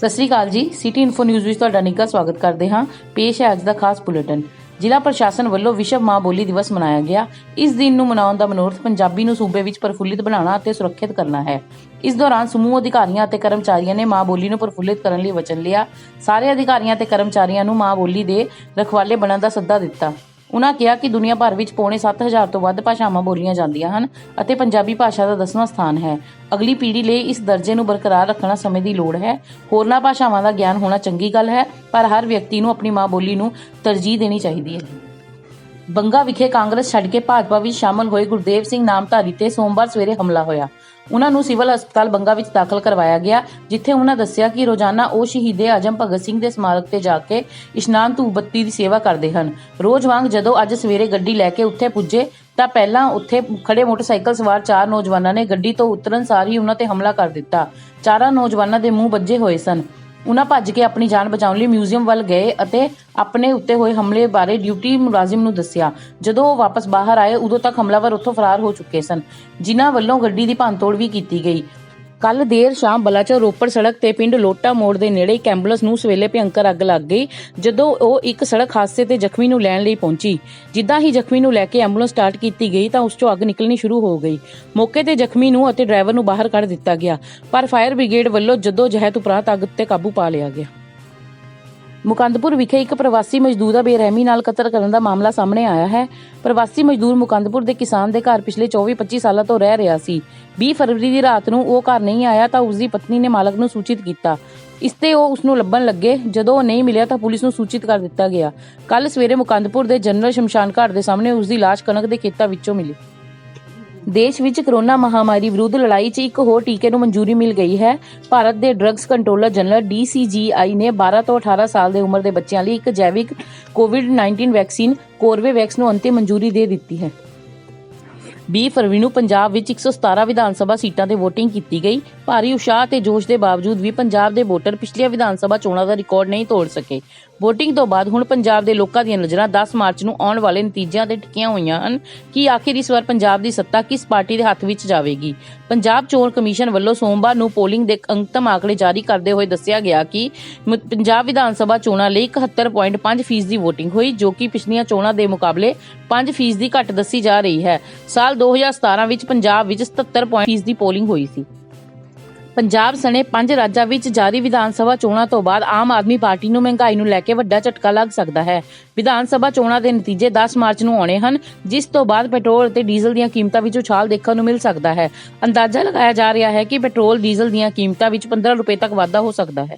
ਸਤਿ ਸ੍ਰੀ ਅਕਾਲ ਜੀ। City info news ਵਿੱਚ ਤੁਹਾਡਾ ਨਿੱਘਾ ਸਵਾਗਤ ਕਰਦੇ ਹਾਂ। ਪੇਸ਼ ਹੈ ਅੱਜ ਦਾ ਖਾਸ ਬੁਲੇਟਿਨ। ਜ਼ਿਲ੍ਹਾ ਪ੍ਰਸ਼ਾਸਨ ਵੱਲੋਂ ਵਿਸ਼ਵ ਮਾਂ ਬੋਲੀ ਦਿਵਸ ਮਨਾਇਆ ਗਿਆ। ਇਸ ਦਿਨ ਨੂੰ ਮਨਾਉਣ ਦਾ ਮਨੋਰਥ ਪੰਜਾਬੀ ਨੂੰ ਸੂਬੇ ਵਿੱਚ ਪ੍ਰਫੁੱਲਿਤ ਬਣਾਉਣਾ ਅਤੇ ਸੁਰੱਖਿਅਤ ਕਰਨਾ ਹੈ। ਇਸ ਦੌਰਾਨ ਸਮੂਹ ਅਧਿਕਾਰੀਆਂ ਅਤੇ ਕਰਮਚਾਰੀਆਂ ਨੇ ਮਾਂ ਬੋਲੀ ਨੂੰ ਪ੍ਰਫੁੱਲਿਤ ਕਰਨ ਲਈ ਵਚਨ ਲਿਆ। ਸਾਰੇ ਅਧਿਕਾਰੀਆਂ ਅਤੇ ਕਰਮਚਾਰੀਆਂ ਨੂੰ ਮਾਂ ਬੋਲੀ ਦੇ ਰਖਵਾਲੇ ਬਣਨ ਦਾ ਸੱਦਾ ਦਿੱਤਾ। ਉਨ੍ਹਾਂ ਕਿਹਾ ਕਿ ਦੁਨੀਆ ਭਰ ਵਿੱਚ ਪੌਣੇ 7000 ਤੋਂ ਵੱਧ ਭਾਸ਼ਾਵਾਂ ਬੋਲੀਆਂ ਜਾਂਦੀਆਂ ਹਨ ਅਤੇ ਪੰਜਾਬੀ ਭਾਸ਼ਾ ਦਾ ਦਸਵਾਂ ਸਥਾਨ ਹੈ। ਅਗਲੀ ਪੀੜ੍ਹੀ ਲਈ ਇਸ ਦਰਜੇ ਨੂੰ ਬਰਕਰਾਰ ਰੱਖਣਾ ਸਮੇਂ ਦੀ ਲੋੜ ਹੈ। ਹੋਰਨਾਂ ਭਾਸ਼ਾਵਾਂ ਦਾ ਗਿਆਨ ਹੋਣਾ ਚੰਗੀ ਗੱਲ ਹੈ, ਪਰ ਹਰ ਵਿਅਕਤੀ ਨੂੰ ਆਪਣੀ ਮਾਂ ਬੋਲੀ ਨੂੰ ਤਰਜੀਹ ਦੇਣੀ ਚਾਹੀਦੀ ਹੈ। ਬੰਗਾ ਵਿਖੇ ਕਾਂਗਰਸ ਛੱਡ ਕੇ ਭਾਜਪਾ ਵਿੱਚ ਸ਼ਾਮਲ ਹੋਏ ਗੁਰਦੇਵ ਸਿੰਘ ਨਾਮਧਾਰੀ ਤੇ ਸੋਮਵਾਰ ਸਵੇਰੇ ਹਮਲਾ ਹੋਇਆ। ਉਹਨਾਂ ਨੂੰ ਸਿਵਲ ਹਸਪਤਾਲ ਬੰਗਾ ਵਿੱਚ ਦਾਖਲ ਕਰਵਾਇਆ ਗਿਆ, ਜਿੱਥੇ ਉਹਨਾਂ ਦੱਸਿਆ ਕਿ ਰੋਜ਼ਾਨਾ ਉਹ ਸ਼ਹੀਦੇ ਆਜਮ ਭਗਤ ਸਿੰਘ ਦੇ ਸਮਾਰਕ ਤੇ ਜਾ ਕੇ ਇਸ਼ਨਾਨ ਧੂਪ ਬੱਤੀ ਦੀ ਸੇਵਾ ਕਰਦੇ ਹਨ। ਰੋਜ਼ ਵਾਂਗ ਜਦੋਂ ਅੱਜ ਸਵੇਰੇ ਗੱਡੀ ਲੈ ਕੇ ਉੱਥੇ ਪੁੱਜੇ, ਤਾਂ ਪਹਿਲਾਂ ਉੱਥੇ ਖੜੇ ਮੋਟਰਸਾਈਕਲ ਸਵਾਰ ਚਾਰ ਨੌਜਵਾਨਾਂ ਨੇ ਗੱਡੀ ਤੋਂ ਉਤਰਨ ਸਾਰ ਹੀ ਉਹਨਾਂ ਤੇ ਹਮਲਾ ਕਰ ਦਿੱਤਾ। ਚਾਰਾਂ ਨੌਜਵਾਨਾਂ ਦੇ ਮੂੰਹ ਵੱਜੇ ਹੋਏ ਸਨ। ਉਹਨਾਂ ਭੱਜ ਕੇ ਆਪਣੀ ਜਾਨ ਬਚਾਉਣ ਲਈ ਮਿਊਜ਼ੀਅਮ ਵੱਲ ਗਏ ਅਤੇ ਆਪਣੇ ਉੱਤੇ ਹੋਏ ਹਮਲੇ ਬਾਰੇ ਡਿਊਟੀ ਮੁਲਾਜ਼ਮ ਨੂੰ ਦੱਸਿਆ। ਜਦੋਂ ਉਹ ਵਾਪਸ ਬਾਹਰ ਆਏ, ਉਦੋਂ ਤੱਕ ਹਮਲਾਵਰ ਉੱਥੋਂ ਫਰਾਰ ਹੋ ਚੁੱਕੇ ਸਨ, ਜਿਨ੍ਹਾਂ ਵੱਲੋਂ ਗੱਡੀ ਦੀ ਭੰਨਤੋੜ ਵੀ ਕੀਤੀ ਗਈ। ਕੱਲ ਦੇਰ ਸ਼ਾਮ ਬਲਾਚੌਰ ਰੋਪੜ ਸੜਕ ਤੇ ਪਿੰਡ ਲੋਟਾ ਮੋੜ ਦੇ ਨੇੜੇ ਇੱਕ ਐਂਬੂਲੈਂਸ ਨੂੰ ਸਵੇਲੇ ਭਿਅੰਕਰ ਅੱਗ ਲੱਗ ਗਈ, ਜਦੋਂ ਉਹ ਇੱਕ ਸੜਕ ਹਾਦਸੇ ਤੇ ਜ਼ਖਮੀ ਨੂੰ ਲੈਣ ਲਈ ਪਹੁੰਚੀ। ਜਿੱਦਾਂ ਹੀ ਜ਼ਖਮੀ ਨੂੰ ਲੈ ਕੇ ਐਂਬੂਲੈਂਸ ਸਟਾਰਟ ਕੀਤੀ ਗਈ ਤਾਂ ਉਸ ਚੋਂ ਅੱਗ ਨਿਕਲਣੀ ਸ਼ੁਰੂ ਹੋ ਗਈ। ਮੌਕੇ ਤੇ ਜ਼ਖਮੀ ਨੂੰ ਅਤੇ ਡਰਾਈਵਰ ਨੂੰ ਬਾਹਰ ਕੱਢ ਦਿੱਤਾ ਗਿਆ। ਪਰ ਫਾਇਰ ਬ੍ਰਿਗੇਡ ਵੱਲੋਂ ਜਦੋਂ ਜਹਿਦ ਉਪਰੰਤ ਅੱਗ ਉੱਤੇ ਕਾਬੂ ਪਾ ਲਿਆ ਗਿਆ। ਮੁਕੰਦਪੁਰ ਵਿਖੇ ਇੱਕ ਪ੍ਰਵਾਸੀ ਮਜ਼ਦੂਰ ਦਾ ਬੇਰਹਿਮੀ ਨਾਲ ਕਤਲ ਕਰਨ ਦਾ ਮਾਮਲਾ ਸਾਹਮਣੇ ਆਇਆ ਹੈ। ਪ੍ਰਵਾਸੀ ਮਜ਼ਦੂਰ ਮੁਕੰਦਪੁਰ ਦੇ ਕਿਸਾਨ ਦੇ ਘਰ ਪਿਛਲੇ 24-25 ਸਾਲਾਂ ਤੋਂ ਰਹਿ ਰਿਹਾ ਸੀ। 20 ਫਰਵਰੀ ਦੀ ਰਾਤ ਨੂੰ ਉਹ ਘਰ ਨਹੀਂ ਆਇਆ ਤਾਂ ਉਸ ਦੀ ਪਤਨੀ ਨੇ ਮਾਲਕ ਨੂੰ ਸੂਚਿਤ ਕੀਤਾ। ਇਸ ਤੇ ਉਹ ਉਸ ਨੂੰ ਲੱਭਣ ਲੱਗੇ। ਜਦੋਂ ਉਹ ਨਹੀਂ ਮਿਲਿਆ ਤਾਂ ਪੁਲਿਸ ਨੂੰ ਸੂਚਿਤ ਕਰ ਦਿੱਤਾ ਗਿਆ। ਕੱਲ ਸਵੇਰੇ ਮੁਕੰਦਪੁਰ ਦੇ ਜਨਰਲ ਸ਼ਮਸ਼ਾਨ ਘਾਟ ਦੇ ਸਾਹਮਣੇ ਉਸ ਦੀ ਲਾਸ਼ ਕਣਕ ਦੇ ਖੇਤਾਂ ਵਿੱਚੋਂ ਮਿਲੀ। ਦੇਸ਼ ਵਿੱਚ ਕਰੋਨਾ ਮਹਾਮਾਰੀ ਵਿਰੁੱਧ ਲੜਾਈ 'ਚ ਇੱਕ ਹੋਰ ਟੀਕੇ ਨੂੰ ਮਨਜ਼ੂਰੀ ਮਿਲ ਗਈ ਹੈ। ਭਾਰਤ ਦੇ ਡਰੱਗਸ ਕੰਟਰੋਲਰ ਜਨਰਲ DCGI ਨੇ 12 ਤੋਂ 18 ਸਾਲ ਦੇ ਉਮਰ ਦੇ ਬੱਚਿਆਂ ਲਈ ਇੱਕ ਜੈਵਿਕ ਕੋਵਿਡ-19 ਵੈਕਸੀਨ ਕੋਰਬੇਵੈਕਸ ਨੂੰ ਅੰਤਿਮ ਮਨਜ਼ੂਰੀ ਦੇ ਦਿੱਤੀ ਹੈ। 20 ਫਰਵਰੀ ਨੂੰ ਪੰਜਾਬ ਵਿੱਚ 117 ਵਿਧਾਨ ਸਭਾ ਸੀਟਾਂ ਤੇ VOTING ਕੀਤੀ ਗਈ। ਭਾਰੀ ਉਤਸ਼ਾਹ ਤੇ ਜੋਸ਼ ਦੇ ਬਾਵਜੂਦ ਵੀ ਪੰਜਾਬ ਦੇ ਵੋਟਰ ਪਿਛਲੀਆਂ ਵਿਧਾਨ ਸਭਾ ਚੋਣਾਂ ਦਾ ਰਿਕਾਰਡ ਨਹੀਂ ਤੋੜ ਸਕੇ। VOTING ਤੋਂ ਬਾਅਦ ਹੁਣ ਪੰਜਾਬ ਦੇ ਲੋਕਾਂ ਦੀਆਂ ਨਜ਼ਰਾਂ 10 ਮਾਰਚ ਨੂੰ ਆਉਣ ਵਾਲੇ ਨਤੀਜਿਆਂ ਤੇ ਟਿਕੀਆਂ ਹੋਈਆਂ ਹਨ। ਕਿ ਆਖਿਰ ਇਸ ਵਾਰ ਪੰਜਾਬ ਦੀ ਸੱਤਾ ਕਿਸ ਪਾਰਟੀ ਦੇ ਹੱਥ ਵਿੱਚ ਜਾਵੇਗੀ? ਪੰਜਾਬ ਚੋਣ ਕਮਿਸ਼ਨ ਵੱਲੋਂ ਸੋਮਵਾਰ ਨੂੰ ਪੋਲਿੰਗ ਦੇ ਅੰਤਮ ਆંકੜੇ ਜਾਰੀ ਕਰਦੇ ਹੋਏ ਦੱਸਿਆ ਗਿਆ ਕਿ ਪੰਜਾਬ ਵਿਧਾਨ ਸਭਾ ਚੋਣਾਂ ਲਈ 71.5% ਫੀਸ ਦੀ VOTING ਹੋਈ, ਜੋ ਕਿ ਪਿਛਲੀਆਂ ਚੋਣਾਂ ਦੇ ਮੁਕਾਬਲੇ 5% ਦੀ ਘੱਟ ਦੱਸੀ ਜਾ ਰਹੀ ਹੈ। ਸਾਲ 2017 ਵਿੱਚ ਪੰਜਾਬ ਵਿੱਚ 77% ਫੀਸ ਦੀ ਪੋਲਿੰਗ ਹੋਈ ਸੀ। ਪੰਜਾਬ ਸਣੇ ਪੰਜ ਰਾਜਾਂ ਵਿੱਚ ਜਾਰੀ ਵਿਧਾਨ ਸਭਾ ਚੋਣਾਂ ਤੋਂ ਬਾਅਦ ਆਮ ਆਦਮੀ ਪਾਰਟੀ ਨੂੰ ਮਹਿੰਗਾਈ ਨੂੰ ਲੈ ਕੇ ਵੱਡਾ ਝਟਕਾ ਲੱਗ ਸਕਦਾ ਹੈ। ਵਿਧਾਨ ਸਭਾ ਚੋਣਾਂ ਦੇ ਨਤੀਜੇ 10 ਮਾਰਚ ਨੂੰ ਆਉਣੇ ਹਨ, ਜਿਸ ਤੋਂ ਬਾਅਦ ਪੈਟਰੋਲ ਅਤੇ ਡੀਜ਼ਲ ਦੀਆਂ ਕੀਮਤਾਂ ਵਿੱਚ ਉਛਾਲ ਦੇਖਣ ਨੂੰ ਮਿਲ ਸਕਦਾ ਹੈ। ਅੰਦਾਜ਼ਾ ਲਗਾਇਆ ਜਾ ਰਿਹਾ ਹੈ ਕਿ ਪੈਟਰੋਲ ਡੀਜ਼ਲ ਦੀਆਂ ਕੀਮਤਾਂ ਵਿੱਚ 15 ਰੁਪਏ ਤੱਕ ਵਾਧਾ ਹੋ ਸਕਦਾ ਹੈ।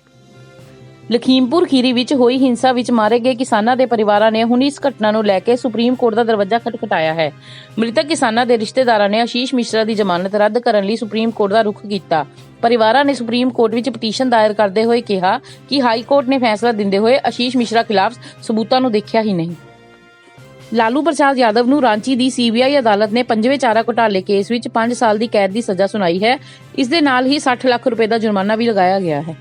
ਲਖੀਮਪੁਰ ਖੀਰੀ ਵਿੱਚ ਹੋਈ ਹਿੰਸਾ ਵਿੱਚ ਮਾਰੇ ਗਏ ਕਿਸਾਨਾਂ ਦੇ ਪਰਿਵਾਰਾਂ ਨੇ ਹੁਣ ਇਸ ਘਟਨਾ ਨੂੰ ਲੈ ਕੇ ਸੁਪਰੀਮ ਕੋਰਟ ਦਾ ਦਰਵਾਜ਼ਾ ਖਟਖਟਾਇਆ ਹੈ। ਮ੍ਰਿਤਕ ਕਿਸਾਨਾਂ ਦੇ ਰਿਸ਼ਤੇਦਾਰਾਂ ਨੇ ਆਸ਼ੀਸ਼ ਮਿਸ਼ਰਾ ਦੀ ਜ਼ਮਾਨਤ ਰੱਦ ਕਰਨ ਲਈ ਸੁਪਰੀਮ ਕੋਰਟ ਦਾ ਰੁਖ ਕੀਤਾ। ਪਰਿਵਾਰਾਂ ਨੇ ਸੁਪਰੀਮ ਕੋਰਟ ਵਿੱਚ ਪਟੀਸ਼ਨ ਦਾਇਰ ਕਰਦੇ ਹੋਏ ਕਿਹਾ ਕਿ ਹਾਈ ਕੋਰਟ ਨੇ ਫੈਸਲਾ ਦਿੰਦੇ ਹੋਏ ਆਸ਼ੀਸ਼ ਮਿਸ਼ਰਾ ਖਿਲਾਫ ਸਬੂਤਾਂ ਨੂੰ ਦੇਖਿਆ ਹੀ ਨਹੀਂ। ਲਾਲੂ ਪ੍ਰਸਾਦ ਯਾਦਵ ਨੂੰ ਰਾਂਚੀ ਦੀ ਸੀਬੀਆਈ ਅਦਾਲਤ ਨੇ ਪੰਜਵੇਂ ਚਾਰਾ ਘੁਟਾਲੇ ਕੇਸ ਵਿੱਚ 5 ਸਾਲ ਦੀ ਕੈਦ ਦੀ ਸਜ਼ਾ ਸੁਣਾਈ ਹੈ। ਇਸ ਦੇ ਨਾਲ ਹੀ 60 ਲੱਖ ਰੁਪਏ ਦਾ ਜੁਰਮਾਨਾ ਵੀ ਲਗਾਇਆ ਗਿਆ ਹੈ।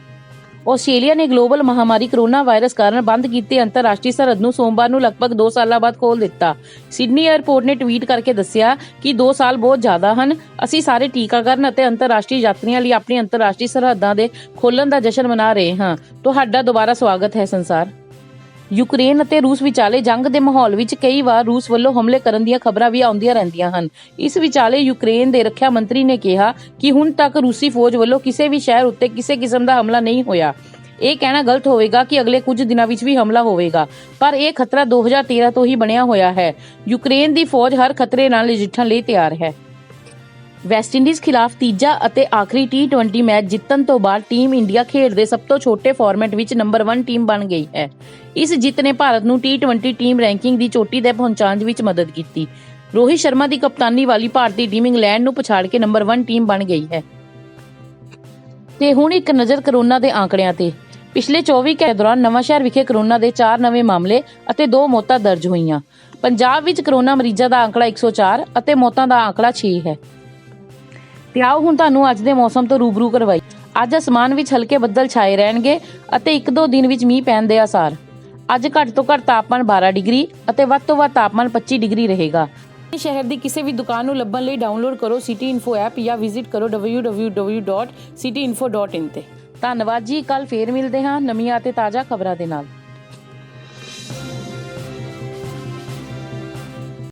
ਆਸਟ੍ਰੇਲੀਆ ਨੇ ਗਲੋਬਲ ਮਹਾਮਾਰੀ ਕੋਰੋਨਾ ਵਾਇਰਸ ਕਾਰਨ ਬੰਦ ਕੀਤੇ ਅੰਤਰਰਾਸ਼ਟਰੀ ਸਰਹੱਦ ਨੂੰ ਸੋਮਵਾਰ ਨੂੰ ਲਗਭਗ 2 ਸਾਲਾਂ ਬਾਅਦ ਖੋਲ ਦਿੱਤਾ। ਸਿਡਨੀ 에ਅਰਪੋਰਟ ਨੇ ਟਵੀਟ ਕਰਕੇ ਦੱਸਿਆ ਕਿ 2 ਸਾਲ ਬਹੁਤ ਜ਼ਿਆਦਾ ਹਨ। ਅਸੀਂ ਸਾਰੇ ਟੀਕਾਕਰਨ ਅਤੇ ਅੰਤਰਰਾਸ਼ਟਰੀ ਯਾਤਰੀਆਂ ਲਈ ਆਪਣੀ ਅੰਤਰਰਾਸ਼ਟਰੀ ਸਰਹੱਦਾਂ ਦੇ ਖੋਲਣ ਦਾ ਜਸ਼ਨ ਮਨਾ ਰਹੇ ਹਾਂ। ਤੁਹਾਡਾ ਦੁਬਾਰਾ ਸਵਾਗਤ ਹੈ ਸੰਸਾਰ। ਯੂਕਰੇਨ ਅਤੇ ਰੂਸ ਵਿਚਾਲੇ ਜੰਗ ਦੇ ਮਾਹੌਲ ਵਿੱਚ ਕਈ ਵਾਰ ਰੂਸ ਵੱਲੋਂ ਹਮਲੇ ਕਰਨ ਦੀਆਂ ਖਬਰਾਂ ਵੀ ਆਉਂਦੀਆਂ ਰਹਿੰਦੀਆਂ ਹਨ। ਇਸ ਵਿਚਾਲੇ ਯੂਕਰੇਨ ਦੇ ਰੱਖਿਆ ਮੰਤਰੀ ਨੇ ਕਿਹਾ ਕਿ ਹੁਣ ਤੱਕ ਰੂਸੀ ਫੌਜ ਵੱਲੋਂ ਕਿਸੇ ਵੀ ਸ਼ਹਿਰ ਉੱਤੇ ਕਿਸੇ ਕਿਸਮ ਦਾ ਹਮਲਾ ਨਹੀਂ ਹੋਇਆ। ਇਹ ਕਹਿਣਾ ਗਲਤ ਹੋਵੇਗਾ ਕਿ ਅਗਲੇ ਕੁਝ ਦਿਨਾਂ ਵਿੱਚ ਵੀ ਹਮਲਾ ਹੋਵੇਗਾ, ਪਰ ਇਹ ਖਤਰਾ 2013 ਤੋਂ ਹੀ ਬਣਿਆ ਹੋਇਆ ਹੈ। ਯੂਕਰੇਨ ਦੀ ਫੌਜ ਹਰ ਖਤਰੇ ਨਾਲ ਨਜਿੱਠਣ ਲਈ ਤਿਆਰ ਹੈ। ਵੈਸਟ ਇੰਡੀਜ਼ ਖਿਲਾਫ ਤੀਜਾ ਅਤੇ ਆਖਰੀ T20 ਮੈਚ ਜਿੱਤਣ ਤੋਂ ਬਾਅਦ ਟੀਮ ਇੰਡੀਆ ਖੇਡ ਦੇ ਸਭ ਤੋਂ ਛੋਟੇ ਫਾਰਮੈਟ ਵਿੱਚ ਨੰਬਰ 1 ਟੀਮ ਬਣ ਗਈ ਹੈ। ਇਸ ਜਿੱਤ ਨੇ ਭਾਰਤ ਨੂੰ T20 ਟੀਮ ਰੈਂਕਿੰਗ ਦੀ ਚੋਟੀ ਤੇ ਪਹੁੰਚਾਉਣ ਵਿੱਚ ਮਦਦ ਕੀਤੀ। ਰੋਹਿਤ ਸ਼ਰਮਾ ਦੀ ਕਪਤਾਨੀ ਵਾਲੀ ਭਾਰਤੀ ਟੀਮ ਇੰਗਲੈਂਡ ਨੂੰ ਪਛਾੜ ਕੇ ਨੰਬਰ 1 ਟੀਮ ਬਣ ਗਈ ਹੈ। ਤੇ ਹੁਣ ਇੱਕ ਨਜ਼ਰ ਕਰੋਨਾ ਦੇ ਆંકੜਿਆਂ ਤੇ। ਪਿਛਲੇ 24 ਘੰਟੇ ਦੌਰਾਨ ਨਵਾਂ ਸ਼ਹਿਰ ਵਿਖੇ ਕਰੋਨਾ ਦੇ 4 ਨਵੇਂ ਮਾਮਲੇ ਅਤੇ 2 ਮੌਤਾਂ ਦਰਜ ਹੋਈਆਂ। ਪੰਜਾਬ ਵਿੱਚ ਕਰੋਨਾ ਮਰੀਜ਼ਾਂ ਦਾ ਆંકੜਾ 104 ਅਤੇ ਮੌਤਾਂ ਦਾ ਆંકੜਾ 6 ਹੈ। ਤੇ ਆਓ ਹੁਣ ਤੁਹਾਨੂੰ ਅੱਜ ਦੇ ਮੌਸਮ ਤੋਂ ਰੂਬਰੂ ਕਰਵਾਈ। ਅੱਜ ਅਸਮਾਨ ਵਿੱਚ ਹਲਕੇ ਬੱਦਲ ਛਾਏ ਰਹਿਣਗੇ ਅਤੇ ਇੱਕ ਦੋ ਦਿਨ ਵਿੱਚ ਮੀਂਹ ਪੈਣ ਦੇ ਆਸਾਰ। ਅੱਜ ਘੱਟ ਤੋਂ ਘੱਟ ਤਾਪਮਾਨ 12 ਡਿਗਰੀ ਅਤੇ ਵੱਧ ਤੋਂ ਵੱਧ ਤਾਪਮਾਨ 25 ਡਿਗਰੀ ਰਹੇਗਾ। ਸ਼ਹਿਰ ਦੀ ਕਿਸੇ ਵੀ ਦੁਕਾਨ ਨੂੰ ਲੱਭਣ ਲਈ ਡਾਊਨਲੋਡ ਕਰੋ ਸਿਟੀ ਇਨਫੋ ਐਪ ਜਾਂ ਵਿਜ਼ਿਟ ਕਰੋ www.cityinfo.in ਤੇ। ਧੰਨਵਾਦ ਜੀ ਕੱਲ ਫੇਰ ਮਿਲਦੇ ਹਾਂ ਨਵੀਆਂ ਅਤੇ ਤਾਜ਼ਾ ਖਬਰਾਂ ਦੇ ਨਾਲ।